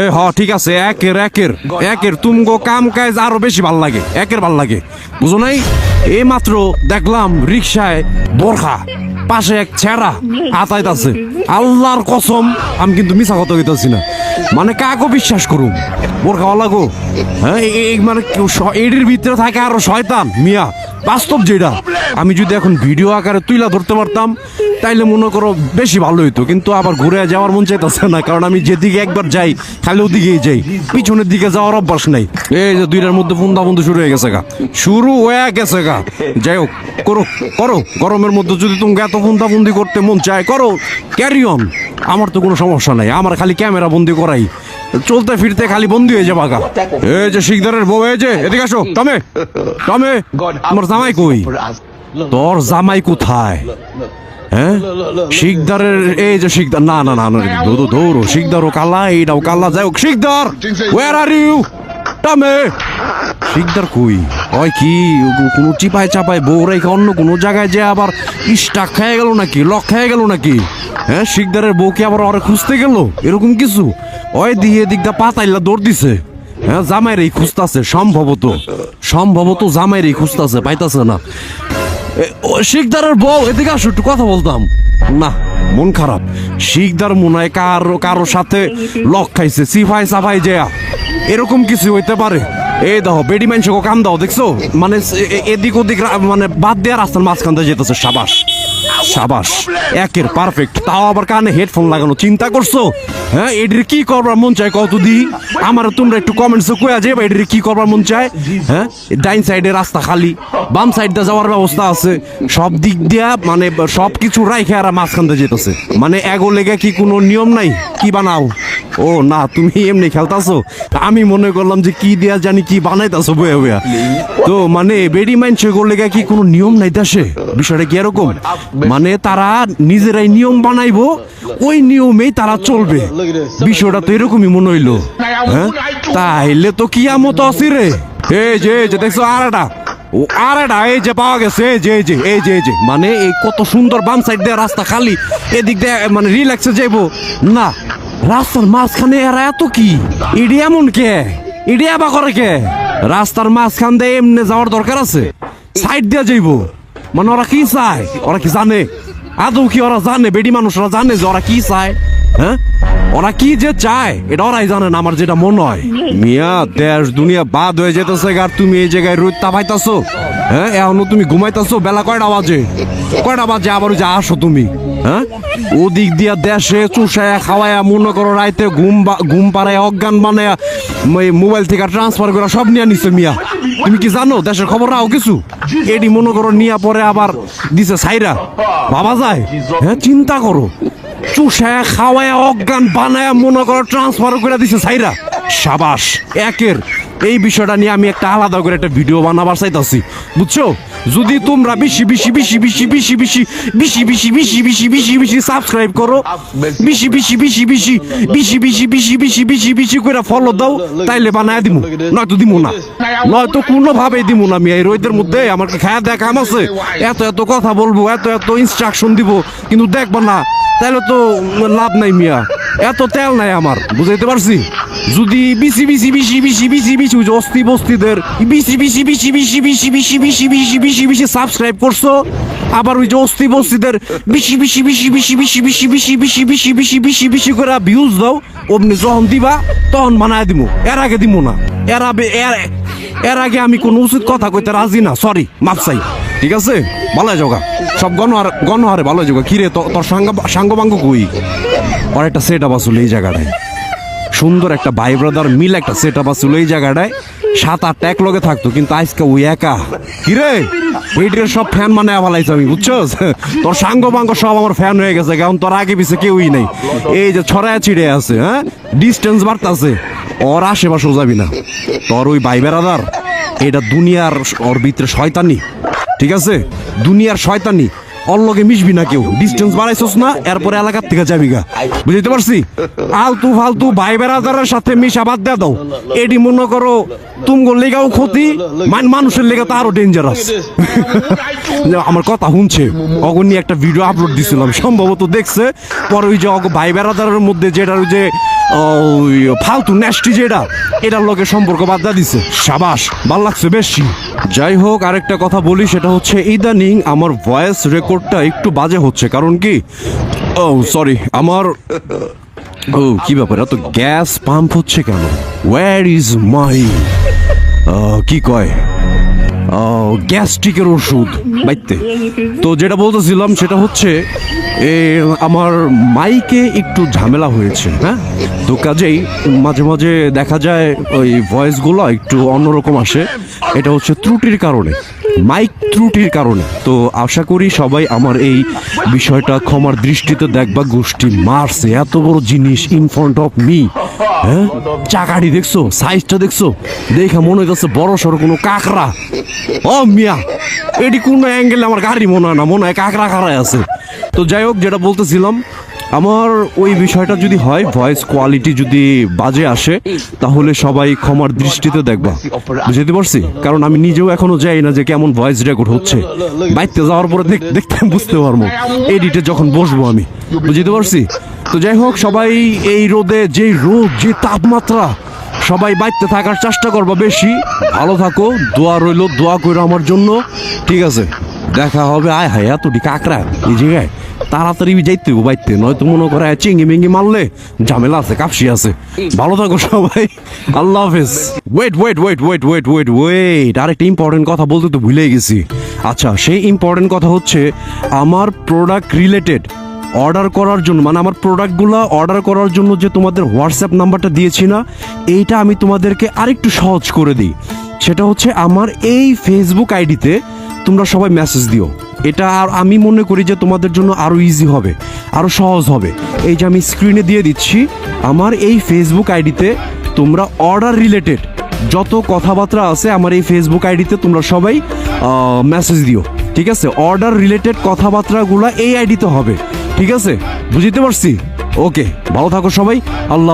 এ, হ, ঠিক আছে, একের একের একের। তুমগো কাম কাজ আরও বেশি ভালো লাগে, একের ভালো লাগে। বুঝো নাই? এই মাত্র দেখলাম রিক্সায় বরখা, পাশে এক ছেঁড়া আতাইতাছে আল্লাহর কসম, আমি কিন্তু মিছা কথা কইতাছি না। মানে কাকো বিশ্বাস করুম বোরখাওয়ালা গো হ্যাঁ এই মানে এটির ভিতরে থাকে আরও শয়তান, মিয়া। বাস্তব যেটা। আমি যদি এখন ভিডিও আকারে তুইলা ধরতে পারতাম, তাইলে মনে করো বেশি ভালো হইতো। কিন্তু আবার ঘুরে যাওয়ার মন চাইতেছে না, কারণ আমি যেদিকে একবার যাই, খালি ওদিকেই যাই। পিছনের দিকে যাওয়ার অভ্যাস নাই। এই যে দুইটার মধ্যে ফোন্দা বন্ধু শুরু হয়ে গেছে গা। শুরু হয়ে গেছে গা। যাই হোক, করো করো। গরমের মধ্যে যদি তুমি এত ফোন্দা বন্দি করতে মন চায়, করো। ক্যারি অন আমার তো কোনো সমস্যা নাই। আমার খালি ক্যামেরা বন্দি করাই চলতে ফিরতে খালি বন্দি হয়ে যাবা এই যে শিকদারের বউ যে, এদিকে আসো। টমে টমে, তোমার জামাই কই? তোর জামাই কোথায়? হ্যাঁ? শিকদারের, এই যে শিকদার, না না না দৌড়ো শিকদারও কালা, এইটাও কালা, যাই হোক, শিকদার ওয়ার আর ইউ টামে, শিকদার কই? ওই কি চিপায় চাপায় বউ রেখে অন্য কোনো জায়গায় যে আবার স্টাক খেয়ে গেল নাকি, লক খেয়ে গেল নাকি? হ্যাঁ শিকদারের বউকে আবার ওরে খুঁজতে গেল? এরকম কিছু? ওই দিয়ে দিকটা পাতাইলা দৌড় দিছে। হ্যাঁ জামাইরেই খুঁজতাছে, সম্ভবত। সম্ভবত জামাইরেই খুঁজতাছে, পাইতাছে না। শিকদারের বউ, এদিকে আসো, একটু কথা বলতাম। না, মন খারাপ। শিকদার মনে কারও, কারোর সাথে লক খাইছে, সিফাই সাফাই যেয়া। এরকম কিছু হইতে পারে। এই দেখো, বেডি মানুষকে কাম দাও, দেখছ? মানে এদিক ওদিক মানে বাদ দেওয়া রাস্তার মাঝখান দিয়ে যেতেছে, সাবাস। সাবাস, একের পারফেক্ট তাও আবার কানে হেডফোন লাগানো। চিন্তা করছ? হ্যাঁ এটির কি করবার মন চায় কত দি? আমার তোমরা একটু কমেন্টসে কয়া যে এটির কি করবার মন চায়? হ্যাঁ ডাইন সাইডে রাস্তা খালি, বাম সাইড দিয়ে যাওয়ার ব্যবস্থা আছে। সব দিক দিয়া মানে সব কিছু রাইখে আর মাঝখান দিয়ে যেতেছে। মানে এগো লেগে কি কোনো নিয়ম নাই? কি বানাও? ও না, তুমি এমনি খেলতাছো? আমি মনে করলাম যে কি দিয়া জানি কি বানাইতাছো বয়া বয়া তো মানে বেডি মাইন্ড মাইন্সে করলে কি কোনো নিয়ম নাই দেশে? বিষয়টা কি এরকম? মানে তারা নিজেরাই নিয়ম বানাইবো, ওই নিয়মেই তারা চলবে। বিষয়টা তো এরকমই মনে হইল। হ্যাঁ? তাইলে তো কি কিয়ামত আছে রে। এই যে যে, দেখছ আর একটা ও আর এই যে পাওয়া গেছে, এই যে এই যে এই যে এই যে। মানে এই কত সুন্দর বাম সাইড দিয়ে রাস্তা খালি, এদিক দিয়ে মানে রিল্যাক্সে যাইবো। না, রাস্তার মাঝখানে এরা এত কি? ইডি এমন কে? ইডি আবা করে কে? রাস্তার মাঝখান দিয়ে এমনি যাওয়ার দরকার আছে? সাইড দিয়ে যাইবো। মানে ওরা কি চায়? ওরা কি জানে? আদৌ কি ওরা জানে? বেডি মানুষরা জানে যে ওরা কি চায়? হ্যাঁ? ওরা কি যে চায়? এটা ওরাই জানে না, আমার যেটা মনে হয়। মিয়া, দেশ, দুনিয়া বাদ হয়ে যেতেছে আর তুমি এই জায়গায় রোদ তাপাইতাছো হ্যাঁ এখনও তুমি ঘুমাইতাছো? বেলা কয়টা বাজে? কয়টা বাজে? আবার যা যে আসো তুমি। হ্যাঁ? ওদিক দিয়া দেশে চুষায়া খাওয়ায়া, মনে করো রাইতে ঘুম ঘুম পাড়ায়, অজ্ঞান বানায়া মোবাইল থেকে ট্রান্সফার করে সব নিয়ে নিছে মিয়া। তুমি কি জানো? দেশের খবর রাও কিছু? এডি মনে করো নিয়া পরে আবার দিছে সাইরা বাবা যায়? হ্যাঁ চিন্তা করো। চুষায়া, খাওয়ায়া, অজ্ঞান বানায়া, মনে করো ট্রান্সফার করে দিছে সাইরা সাবাস, একের। এই বিষয়টা নিয়ে আমি একটা আলাদা করে একটা ভিডিও বানাবার চাইতাছি। বুঝছ? যদি তোমরা বেশি বেশি বেশি বেশি বেশি বেশি বেশি বেশি বেশি বেশি বেশি বেশি সাবস্ক্রাইব করো বেশি বেশি বেশি বেশি বেশি বেশি বেশি বেশি বেশি বেশি করে ফলো দাও তাইলে বানায় দিমু নয়তো দিমু না নয়তো কোনো ভাবে দিমু না আমি এই রোদের মধ্যে আমার খায়া দেখা কাম আছে এত এত কথা বলব এত এত ইনস্ট্রাকশন দিব কিন্তু দেখবা না তাহলে তো লাভ নাই মিয়া এত তেল নাই আমার বুঝাইতে পারছি যদি BC BC BC BC BC BC অস্থি বস্তিদের BC BC BC BC BC BC BC BC BC BC subscribe করছ আবার ওই যে অস্থি বস্তিদের BC BC BC BC BC BC BC BC BC BC BC BC করে ভিউজ দাও অমনি যখন দিবা তখন বানায় দিমু এর আগে দিমু না এর আগে এর আগে আমি কোনো উচিত কথা কইতে রাজি না সরি মাপ চাই ঠিক আছে ভালো যোগা সব গণহার গণহারে ভালো যোগা কিরে তোর সাঙ্গ সাঙ্গ বাঙ্গ কই আর একটা সেট আপ আসলে এই জায়গাটায় সুন্দর একটা ভাই ব্রাদার মিল একটা সেট আপ আসলে এই জায়গাটায়। সাত আটটা এক লগে থাকতো, কিন্তু আজকে ওই একা। কিরে? এইটার সব ফ্যান মানে ভালাইছে আমি বুঝছ তোর সাঙ্গ বাঙ্গ সব আমার ফ্যান হয়ে গেছে কারণ তোর আগে পিছে কেউই নেই। এই যে ছড়ায় ছিড়ে আছে হ্যাঁ? ডিস্টেন্স বাড়তাছে। ওর আশেপাশেও যাবি না। তোর ওই ভাই বেড়াদার এটা দুনিয়ার ওর ভিতরে শয়তানি। ঠিক আছে? দুনিয়ার শয়তানি। ওর লগে মিশবি না কেউ। ডিস্টেন্স বাড়াইছস না, এরপরে এলাকার থেকে যাবি গা। বুঝতে পারছি? আলতু ফালতু ভাই বেড়াদারের সাথে মিশা বাদ দেয়া দাও। এডি মনে করো তুমগো লেগাও ক্ষতি, মান মানুষের লেগে তো আরও ডেঞ্জারাস আমার কথা শুনছে। অগর নিয়ে একটা ভিডিও আপলোড দিছিলাম সম্ভবত দেখছে। পরে ওই যে ভাই বেড়াদারের মধ্যে যেটা ওই যে ওই ফালতু নেস্টি যেটা এটার লগে সম্পর্ক বাদ দিছে। সাবাস, ভালো লাগছে বেশি। যাই হোক, আরেকটা কথা বলি, সেটা হচ্ছে ইদানিং আমার ভয়েস রেকর্ডটা একটু বাজে হচ্ছে, কারণ কি? ও সরি আমার, ও, কি ব্যাপার, এত গ্যাস পাম্প হচ্ছে কেন? ওয়ার ইজ মাই কি কয়? গ্যাস্ট্রিকের ওষুধ, বাইতে। তো যেটা বলতেছিলাম, সেটা হচ্ছে আমার মাইকে একটু ঝামেলা হয়েছে হ্যাঁ? তো কাজেই মাঝে মাঝে দেখা যায় ওই ভয়েসগুলো একটু অন্যরকম আসে। এটা হচ্ছে ত্রুটির কারণে। মাইক ত্রুটির কারণে। তো আশা করি সবাই আমার এই বিষয়টা ক্ষমার দৃষ্টিতে দেখবা গোষ্ঠী মারছে। এত বড় জিনিস ইন ফ্রন্ট অফ মি হ্যাঁ? চাকাটি দেখছ? সাইজটা দেখছ? দেখে মনে হইতেছে বড় সড়ো কোনো কাঁকড়া। ও মিয়া, এটি কোনো অ্যাঙ্গেলে আমার গাড়ি মনে হয় না, মনে হয় কাঁকড়া খাড়ায় আছে। তো যাই হোক, যেটা বলতেছিলাম আমার ওই বিষয়টা যদি হয় ভয়েস কোয়ালিটি যদি বাজে আসে, তাহলে সবাই ক্ষমার দৃষ্টিতে দেখবা। বুঝতে পারছি? কারণ আমি নিজেও এখনও যাই না যে কেমন ভয়েস রেকর্ড হচ্ছে। বাইতে যাওয়ার পরে দেখ- দেখতে বুঝতে পারব। এডিটে যখন বসবো আমি। বুঝতে পারছি? তো যাই হোক, সবাই এই রোদে যে রোদ, যে তাপমাত্রা, সবাই বাইতে থাকার চেষ্টা করবা বেশি। ভালো থাকো, দোয়া রইল, দোয়া করো আমার জন্য। ঠিক আছে? দেখা হবে, আয় হায়, এতটি কাকড়া, এই জায়গায়। তাড়াতাড়ি যাইতে হইব, বাইতে। নয়তো মনে করে চিঙ্গি মিঙ্গি মারলে ঝামেলা আছে, কাপসি আছে। ভালো থাকো সবাই। আল্লাহ হাফেজ। Wait wait wait wait wait wait wait আরেকটা ইম্পর্টেন্ট কথা বলতে তো ভুলে গেছি। আচ্ছা সেই ইম্পর্টেন্ট কথা হচ্ছে আমার প্রোডাক্ট রিলেটেড অর্ডার করার জন্য মানে আমার প্রোডাক্টগুলো অর্ডার করার জন্য যে তোমাদের হোয়াটসঅ্যাপ নাম্বারটা দিয়েছি না, এইটা আমি তোমাদেরকে আরেকটু সহজ করে দিই। সেটা হচ্ছে আমার এই ফেসবুক আইডিতে তোমরা সবাই মেসেজ দিও। এটা আর আমি মনে করি যে তোমাদের জন্য আরও ইজি হবে আরও সহজ হবে। এই যে আমি স্ক্রিনে দিয়ে দিচ্ছি, আমার এই ফেসবুক আইডিতে তোমরা অর্ডার রিলেটেড যত কথাবার্তা আছে আমার এই ফেসবুক আইডিতে তোমরা সবাই মেসেজ দিও, ঠিক আছে? অর্ডার রিলেটেড কথাবার্তাগুলো এই আইডিতে হবে, ঠিক আছে? বুঝতে পারছি? ওকে ভালো থাকো সবাই, আল্লাহ